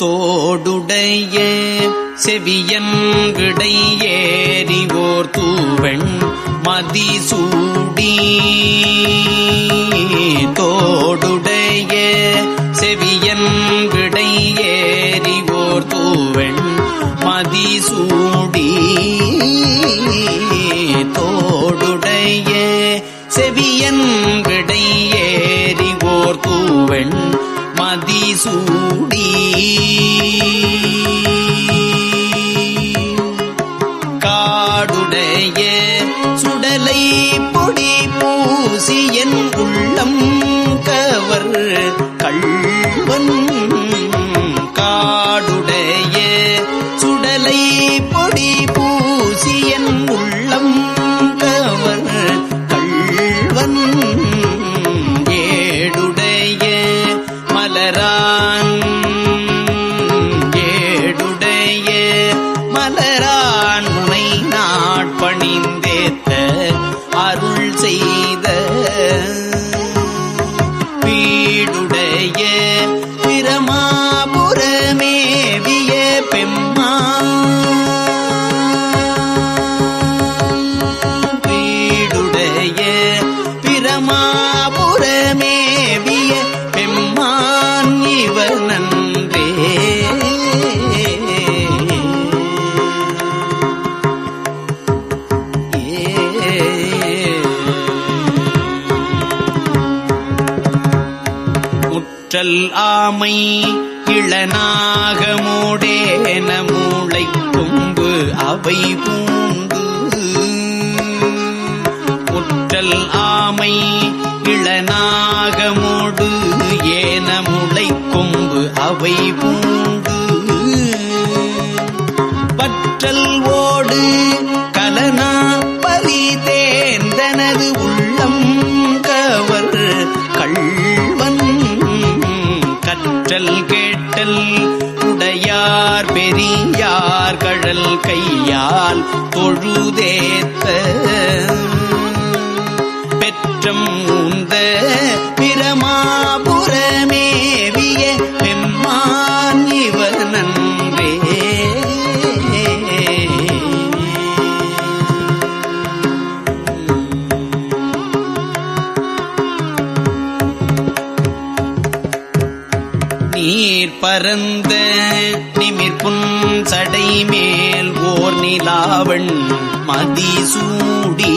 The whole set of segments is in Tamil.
தோடுடைய செவியன் விடை ஏறிவோர் தூவெண் மதிசூடி. தோடுடைய செவியன் விடை ஏறிவோர் தூவெண் மதிசூடி. தோடுடைய செவியன் விடை ஏறிவோர் தூவெண் சூடி. காடுடைய சுடலை பொடி பூசி என் உள்ளம் கவர் கள்வன். காடுடைய சுடலை பொடி முற்றல் ஆமை இளநாகமோடேன மூளை கொம்பு அவை பூந்து முற்றல் ஆமை இளநாகமோடு ஏன முளை கொம்பு அவை பூண்டு. பற்றல் ஓடு கடல் கேட்டல் உடையார் பெரியார் கடல் கையால் தொழுதேத்த பெற்றம் உந்த பரந்த நிமிர்புன் சடை மேல் ஓர் நிலாவண் மதிசூடி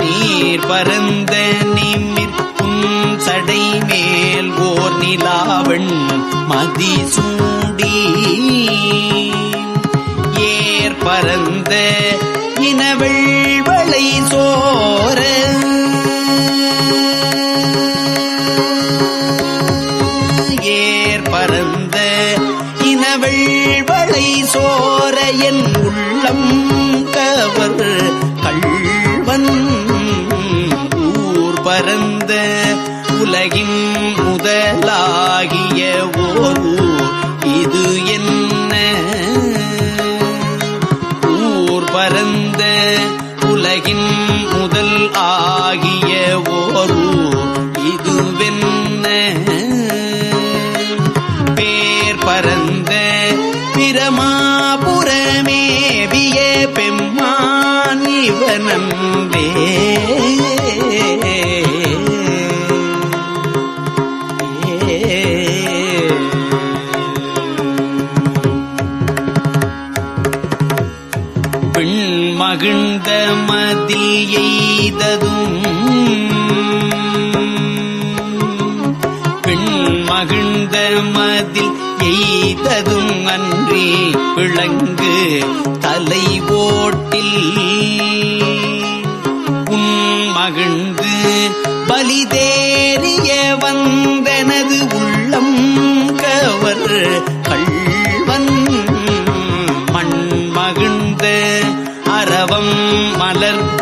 நீர் பரந்த நிமிர்புன் சடை மேல் ஓர் நிலாவண் மதிசூடி ஏர் பரந்த இனவள் வளை சோர இனவெள்வளை சோர என் உள்ளம் கவர். கள்வன் ஊர் பரந்த உலகின் முதலாகிய ஓர் மகிழ்ந்த மதில் எய்ததும் பெண் மகிழ்ந்த மதில் எய்ததும் அன்றி விளங்கு தலை ஓட்டில். உன் மகிழ்ந்து பலிதேறிய வந்தனது உள்ளம் கவர்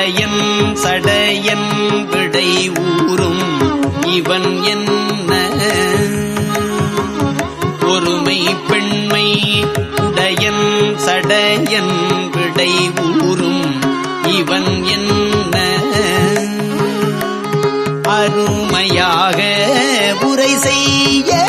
சடையன் சடையன் விடை ஊறும். இவன் என்ன? ஒருமை பெண்மை உடையன் சடையன் விடை ஊறும். இவன் என்ன? அருமையாக உரை செய்ய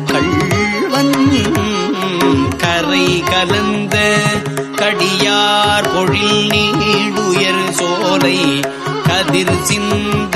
கலந்த கடியார் பொழில் நீடுயர் சோலை கதிர் சிந்த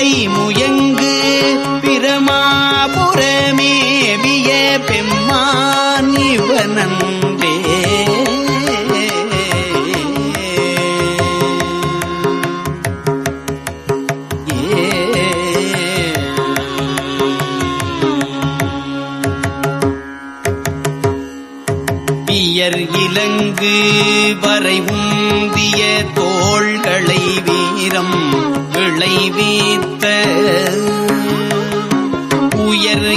பெடை முயங்கு பிரமாபுரமேவிய பெம்மான் இவனன்.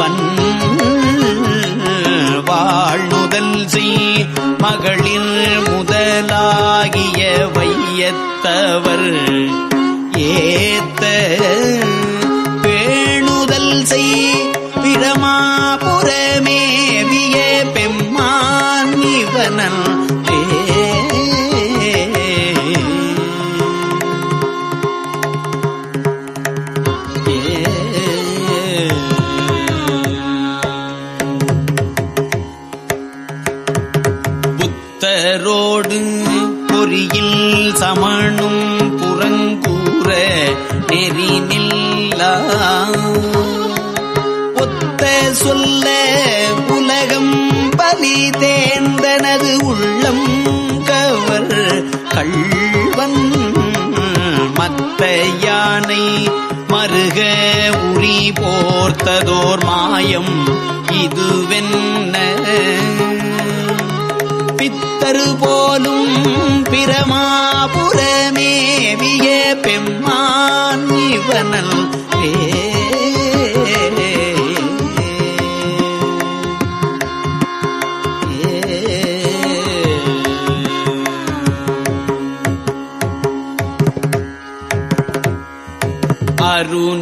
பன் வன் வாழ்நுதல் செய். மகளிர் முதலாகிய வையத்தவர். ஏ சொல்ல உலகம் பலி தேர்ந்தனது உள்ளம் கவர் கள்வன் மத்த யானை மருக உரி போர்த்ததோர் மாயம் இதுவென்ன? பித்தரு போலும் பிரமாபுரமேவிய பெம்மான் இவனல்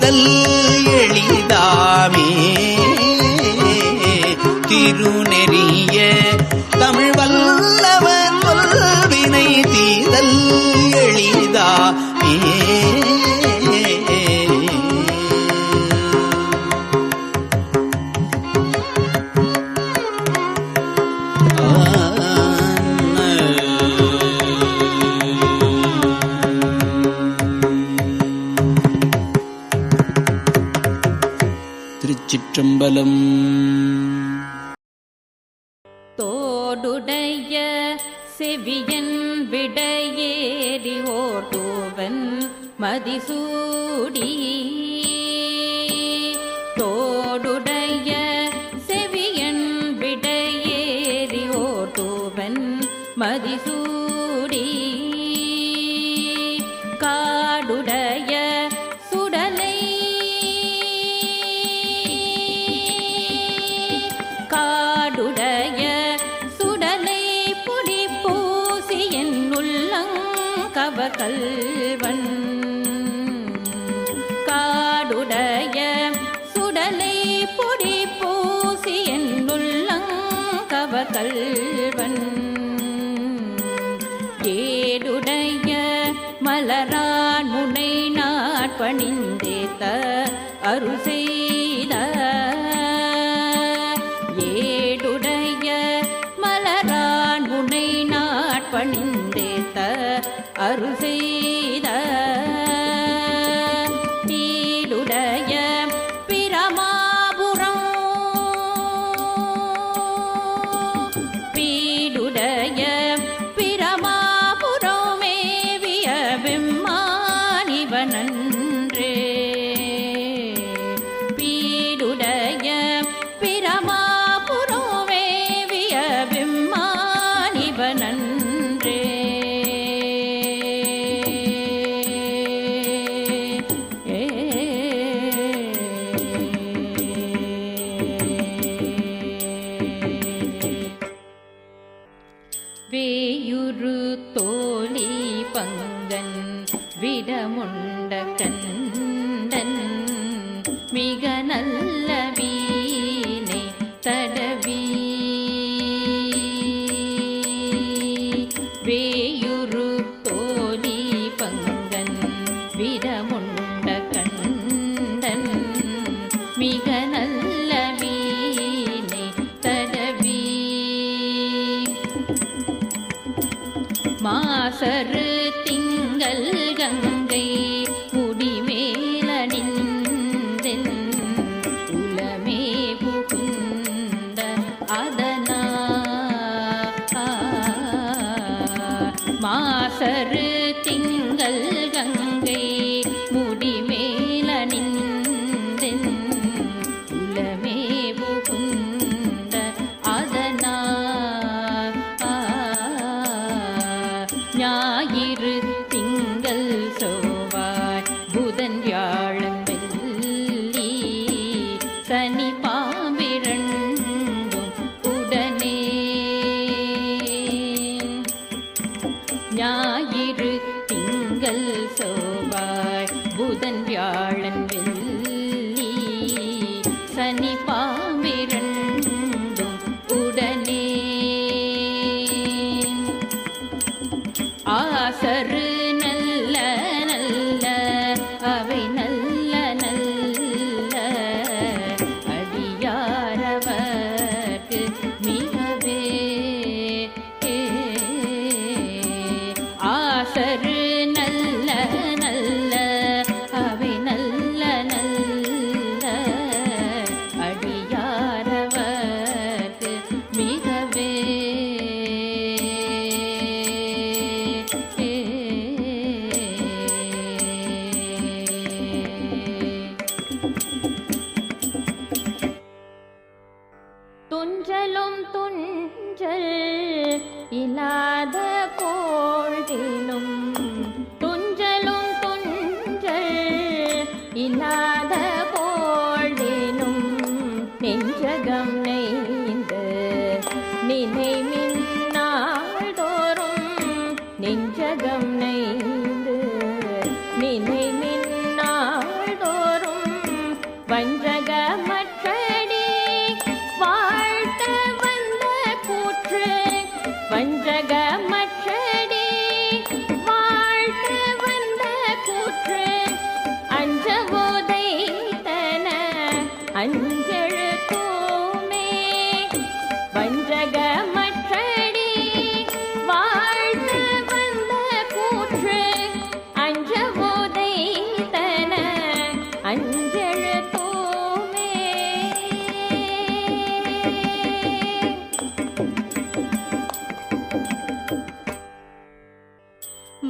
தீதல் எளிதாமே. திருநெறிய தமிழ் ஜலம் கல்வன் காடுடைய சுடலை பொடி பூசி என் உள்ளங்கவ கல்வன் ஏடுடைய மலரான் முனை நாட்பணிந்தேத்த அருள் செய்த ஏடுடைய மலரான் முனை நாட்பணிந்தேத்த அருகை பங்கன் விடமுண்ட கண்டன் மிக நல்ல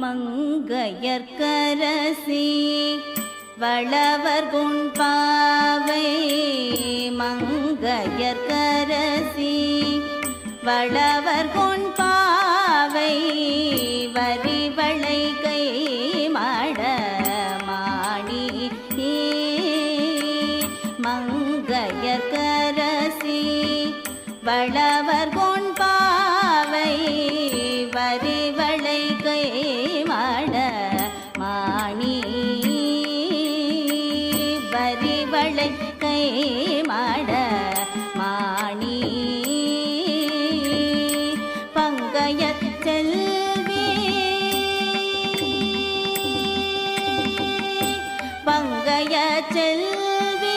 மங்கையற்கரசி வளவர் பாவை மங்கையற்கரசி வளவர் பாவை. பங்கைய செல்வி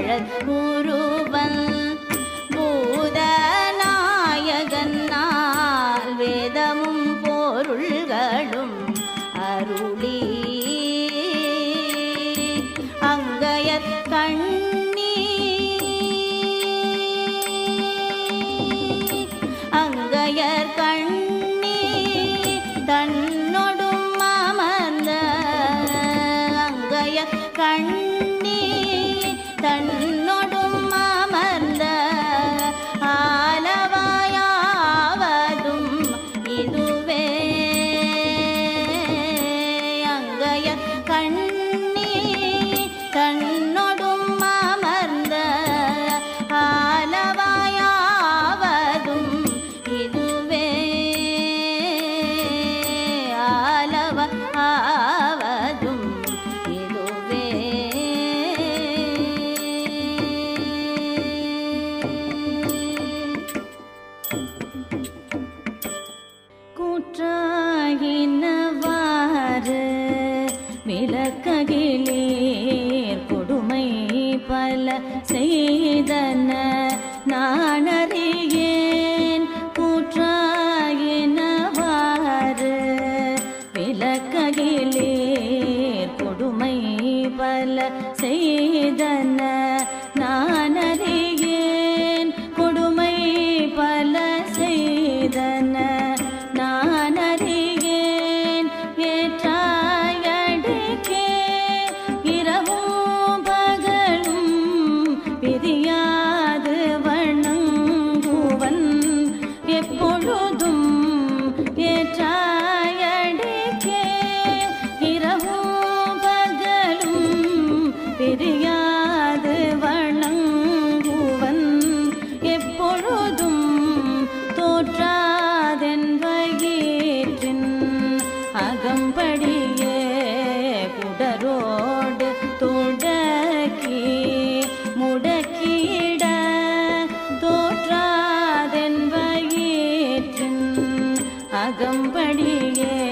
人不如 படியே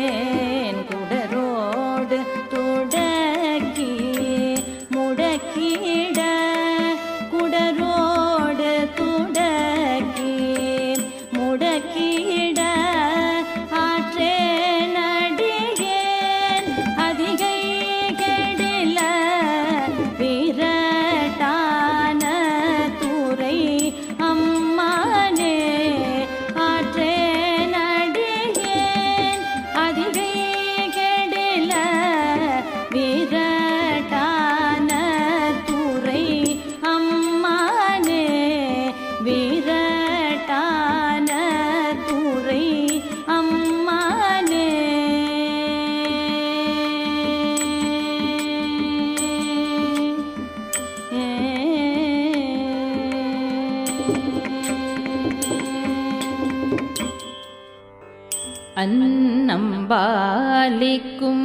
അന്നമ്പാലിക്കും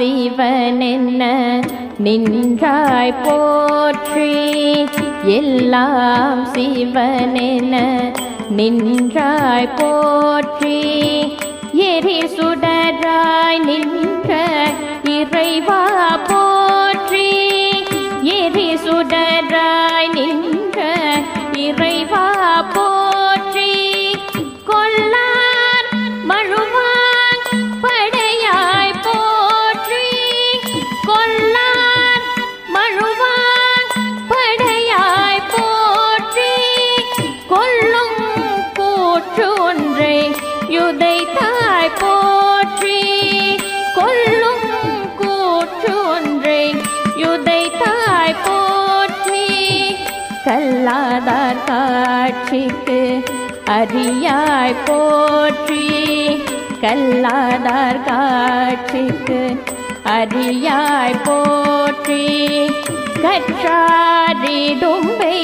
சிவனென்ன நின்றாய் போற்றி? எல்லாம் சிவனென நின்றாய் போற்றி? எரி சுடராய் நின்ற இறைவா போ காட்சிக்கு அரியாய் போற்றி கல்லாதார் காட்சிக்கு அரியாய் போற்றி. கற்றாரி தும்பை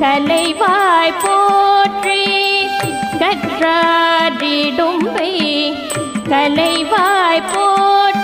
கலைவாய் போற்றி. கற்றாரி தும்பை கலைவாய் போற்றி.